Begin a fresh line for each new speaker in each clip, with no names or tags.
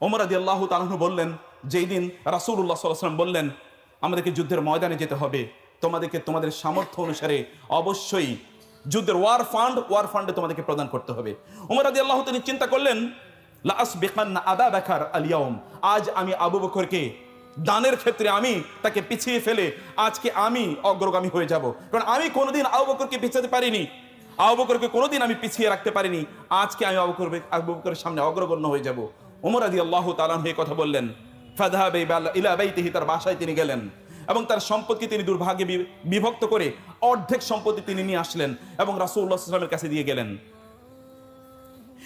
ওমর আদি আল্লাহ তালু বললেন, যেই দিন রাসুল্লাহ সাল্লাম বললেন, আমাদেরকে যুদ্ধের ময়দানে যেতে হবে, তোমাদেরকে তোমাদের সামর্থ্য অনুসারে অবশ্যই যুদ্ধের ওয়ার ফান্ড ওয়ার ফান্ডে তোমাদেরকে প্রদান করতে হবে। ওমর আদি আল্লাহ তিনি চিন্তা করলেন লাস বেকান্না আদা বেকার আলিয়াউম আজ আমি আবু বকরকে দানের ক্ষেত্রে আমি তাকে পিছিয়ে ফেলে, আজকে আমি অগ্রগামী হয়ে যাব। কারণ আমি কোনোদিন আবু বকরকে পিছাতে পারিনি। আবু বকরকে কোনোদিন আমি পিছিয়ে রাখতে পারিনি। আজকে আমি আবু বকরের সামনে অগ্রগণ্য হয়ে যাব। ওমর আদি আল্লাহ তালান হয়ে কথা বললেন ফাদহাবে ইলা বাইতিহি তার বাসায় তিনি গেলেন এবং তার সম্পত্তি তিনি দুর্ভাগ্যে বিভক্ত করে অর্ধেক সম্পত্তি তিনি নিয়ে আসলেন এবং সাল্লাল্লাহু কাছে দিয়ে গেলেন।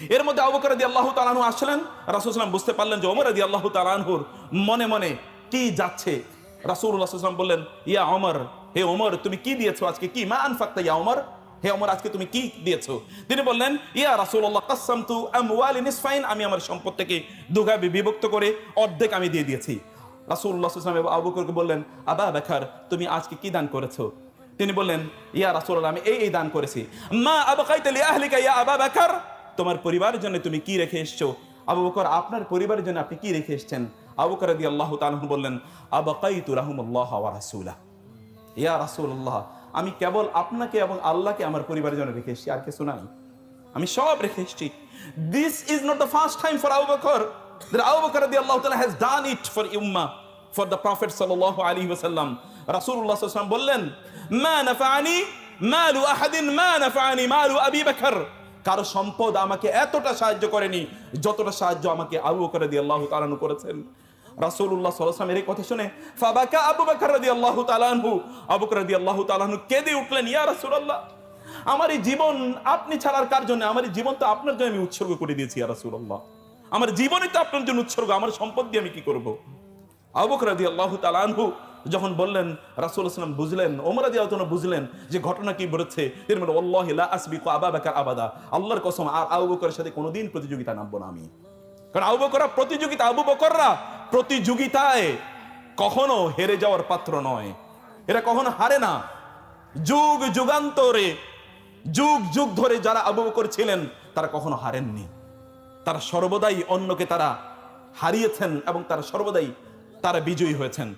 এর মধ্যে আবু বকর রাদিয়াল্লাহু তাআলা আনহু আসলেন রাসূল সাল্লাম বুঝতে পারলেন যে ওমর আদি তাআলা আনহুর মনে মনে কি যাচ্ছে। সাল্লাল্লাহু বললেন, ইয়া অমর হে ওমর তুমি কি দিয়েছ আজকে? কি মা আনফাকতা ইয়া ওমর হে ওমর, আজকে তুমি কি দিয়েছ? তিনি বললেন, ইয়া রাসূলুল্লাহ, কাসসামতু আমওয়ালি নিসফাইন, আমি আমার সম্পদটাকে দুভাগে বিভক্ত করে অর্ধেক আমি দিয়ে দিয়েছি। রাসূলুল্লাহ সাল্লাল্লাহু আলাইহি ওয়াসাল্লাম আবু বকরকে বললেন, আবা বেকার, তুমি আজকে কি দান করেছ? তিনি বললেন, ইয়া রাসূলুল্লাহ, আমি এই এই দান করেছি। মা আবকাইতা আহলিকা ইয়া আবা বেকার, তোমার পরিবারের জন্য তুমি কি রেখে এসছো? আবু বকর, আপনার পরিবারের জন্য আপনি কি রেখে এসেছেন? আবু বকর রাদিয়াল্লাহু তাআলা আনহু বললেন, আবাকাইতু রাহুমাল্লাহ ওয়া রাসূলা ইয়া রাসূলুল্লাহ আমি কেবল আপনাকে এবং আল্লাহকে আমার পরিবারের জন্য রেখে এসেছি, আর কিছু নাই। আমি সব রেখে এসেছি। This is not the first time for Abu Bakr that Abu Bakr radiallahu ta'ala has done it for ummah, for the prophet sallallahu alaihi wasallam রাসূলুল্লাহ সাল্লাল্লাহু বললেন, মা নাফানি মালু আহাদিন, মা নাফানি মালু আবি বকর। কারও সম্পদ আমাকে এতটা সাহায্য করেনি, যতটা সাহায্য আমাকে আবু বকর রাদিয়াল্লাহু তাআলা আনহু করেছেন। রাসূলুল্লাহ সাল্লাল্লাহু আলাইহি কথা শুনে ফাবাকা আবু বকর আবু তাআলা কেঁদে উঠলেন, ইয়া রাসূলুল্লাহ, আমার জীবন আপনি ছাড়ার কার জন্য? আমার জীবন তো আপনার জন্য আমি উৎসর্গ করে দিয়েছি, ইয়া রাসূলুল্লাহ। আমার জীবনই তো আপনার জন্য উৎসর্গ, আমার সম্পদ দিয়ে আমি কি করব? আবু বকর রাদিয়াল্লাহু তাআলা আনহু যখন বললেন, রাসূল সাল্লাম বুঝলেন, ওমর রাদিয়াল্লাহু বুঝলেন যে ঘটনা কি বেরোচ্ছে এর মানে আল্লাহ লা আসবিকু আবা আবাদা, আল্লাহর কসম, আর আবু বকরের সাথে কোনোদিন প্রতিযোগিতা নামবো না আমি। কারণ আবু বকররা প্রতিযোগিতা, আবু বকররা প্রতিযোগিতায় কখনো হেরে যাওয়ার পাত্র নয়। এরা কখনো হারে না। যুগ যুগান্তরে, যুগ যুগ ধরে যারা আবু বকর ছিলেন, তারা কখনো হারেননি। তারা সর্বদাই অন্যকে তারা হারিয়েছেন এবং তারা সর্বদাই তারা বিজয়ী হয়েছেন।